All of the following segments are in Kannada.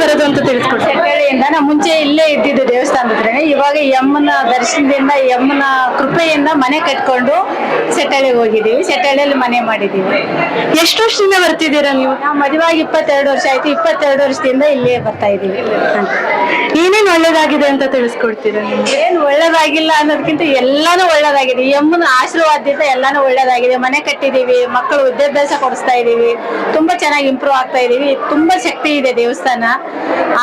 ಬರೋದು ಅಂತ ತಿಳಿಸ್ಕೊಡ್ತೀವಿ ಸೆಟ್ಟಳ್ಳಿಯಿಂದ ನಾವು ಮುಂಚೆ ಇಲ್ಲೇ ಇದ್ದಿದ್ದು ದೇವಸ್ಥಾನದ ಹತ್ರನೇ ಇವಾಗ ಯಮ್ಮನ ದರ್ಶನದಿಂದ ಯಮ್ಮನ ಕೃಪೆಯಿಂದ ಮನೆ ಕಟ್ಕೊಂಡು ಸೆಟ್ಟಳ್ಳಿಗೆ ಹೋಗಿದ್ದೀವಿ. ಸೆಟ್ಟಳ್ಳಿಯಲ್ಲಿ ಮನೆ ಮಾಡಿದ್ದೀವಿ. ಎಷ್ಟು ವರ್ಷದಿಂದ ಬರ್ತಿದ್ದೀರಾ ನೀವು? ನಾವು ಮದುವಾಗಿ ಇಪ್ಪತ್ತೆರಡು ವರ್ಷ ಆಯ್ತು. ಇಪ್ಪತ್ತೆರಡು ವರ್ಷದಿಂದ ಇಲ್ಲೇ ಬರ್ತಾ ಇದ್ದೀವಿ. ಏನೇನು ಒಳ್ಳೇದಾಗಿದೆ ಅಂತ ತಿಳಿಸ್ಕೊಡ್ತೀರಾ ನೀವು? ಏನು ಒಳ್ಳೇದಾಗಿಲ್ಲ ಅನ್ನೋದಕ್ಕಿಂತ ಎಲ್ಲಾನು ಒಳ್ಳೇದಾಗಿದೆ. ಯಮ್ಮನ ಆಶೀರ್ವಾದದಿಂದ ಎಲ್ಲಾನು ಒಳ್ಳೇದಾಗಿದೆ. ಮನೆ ಕಟ್ಟಿದೀವಿ ಮಕ್ಕಳು ವಿದ್ಯಾಭ್ಯಾಸ ಕೊಡಿಸ್ತಾ ಇದ್ದೀವಿ. ತುಂಬಾ ಚೆನ್ನಾಗಿ ಇಂಪ್ರೂವ್ ಆಗ್ತಾ ಇದ್ದೀವಿ. ತುಂಬಾ ಶಕ್ತಿ ಇದೆ ದೇವಸ್ಥಾನ.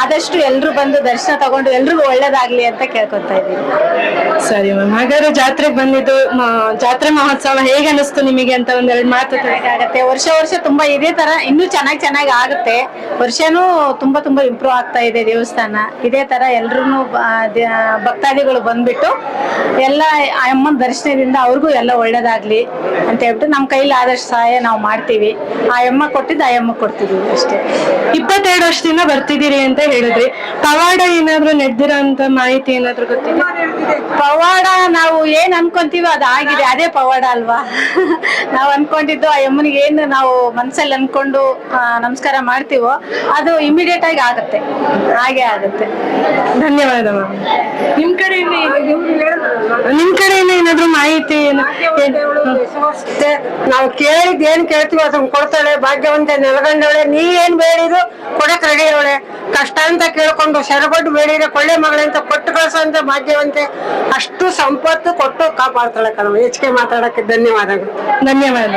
ಆದಷ್ಟು ಎಲ್ರು ಬಂದು ದರ್ಶನ ತಗೊಂಡು ಎಲ್ರಿಗೂ ಒಳ್ಳೇದಾಗ್ಲಿ ಅಂತ ಕೇಳ್ಕೊತಾ ಇದ್ದೀನಿ. ಸರಿ ಮ್ಯಾಮ್. ಹಾಗಾದ್ರೆ ಜಾತ್ರೆಗೆ ಬಂದಿದ್ದು ಮ- ಜಾತ್ರೆ ಮಹೋತ್ಸವ ಹೇಗೆ ಅನಿಸ್ತು ನಿಮಗೆ ಅಂತ ಒಂದೆರಡು ಮಾತು. ಆಗತ್ತೆ. ವರ್ಷ ವರ್ಷ ತುಂಬಾ ಇದೇ ತರ ಇನ್ನೂ ಚೆನ್ನಾಗಿ ಚೆನ್ನಾಗಿ ಆಗುತ್ತೆ. ವರ್ಷನೂ ತುಂಬಾ ತುಂಬಾ ಇಂಪ್ರೂವ್ ಆಗ್ತಾ ಇದೆ ದೇವಸ್ಥಾನ. ಇದೇ ತರ ಎಲ್ರು ಭಕ್ತಾದಿಗಳು ಬಂದ್ಬಿಟ್ಟು ಎಲ್ಲ ಆ ಅಮ್ಮನ ದರ್ಶನದಿಂದ ಅವ್ರಿಗೂ ಎಲ್ಲ ಒಳ್ಳೇದಾಗ್ಲಿ ಅಂತ ಹೇಳ್ಬಿಟ್ಟು ನಮ್ಮ ಕೈಲಿ ಆದಷ್ಟು ಸಹಾಯ ನಾವು ಮಾಡ್ತೀವಿ. ಆ ಅಮ್ಮ ಕೊಟ್ಟಿದ್ದು ಆ ಅಮ್ಮ ಕೊಡ್ತಿದೀವಿ ಅಷ್ಟೇ. ಇಪ್ಪತ್ತೆರಡು ವರ್ಷದಿಂದ ಬರ್ತಿದ್ದೀರಿ ಅಂತ ಹೇಳಿದ್ರಿ. ಪವಾಡ ಏನಾದ್ರು ನೆಡ್ದಿರೋ ಅಂತ ಮಾಹಿತಿ ಏನಾದ್ರು ಗೊತ್ತಿದೆ? ಪವಾಡ ನಾವು ಏನ್ ಅನ್ಕೊಂತೀವಿ ಅದು ಆಗಿದೆ, ಅದೇ ಪವಾಡ ಅಲ್ವಾ? ನಾವು ಅನ್ಕೊಂಡಿದ್ದು ಆ ಯಮ್ಮನಿಗೆ ಏನ್ ನಾವು ಮನ್ಸಲ್ಲಿ ಅನ್ಕೊಂಡು ನಮಸ್ಕಾರ ಮಾಡ್ತೀವೋ, ಅದು ಇಮಿಡಿಯೇಟ್ ಆಗಿ ಆಗುತ್ತೆ. ಹಾಗೆ ಆಗುತ್ತೆ. ಧನ್ಯವಾದ ಮ್ಯಾಮ್ ನಿಮ್ ಕಡೆಯಿಂದ ನಿಮ್ ಕಡೆಯಿಂದ ಏನಾದ್ರು ಮಾಹಿತಿ ನಾವು ಕೇಳಿದ್ ಏನ್ ಕೇಳ್ತೀವಿ ಅದನ್ನ ಕೊಡ್ತಾಳೆ, ಭಾಗ್ಯವಂತ ನೆಲಗಂಡವಳೆ, ನೀ ಏನ್ ಬೇಡಿದ್ರು ಕೊಡಕ್ ರೆಡಿ ಕಷ್ಟ ಅಂತ ಕೇಳ್ಕೊಂಡು ಸೆರಬಡ್ಡು ಬೇಡಿದ್ರೆ ಕೊಳ್ಳೆ ಮಗಳಂತ ಕೊಟ್ಟು ಕಳ್ಸೋಂತ ಭಾಗ್ಯವಂತೆ ಅಷ್ಟು ಸಂಪತ್ತು ಕೊಟ್ಟು ಕಾಪಾಡ್ತಾಳೆ ಕಣವ ಹೆಚ್ಚಿಗೆ ಮಾತಾಡಕ್ಕೆ ಧನ್ಯವಾದಗಳು. ಧನ್ಯವಾದ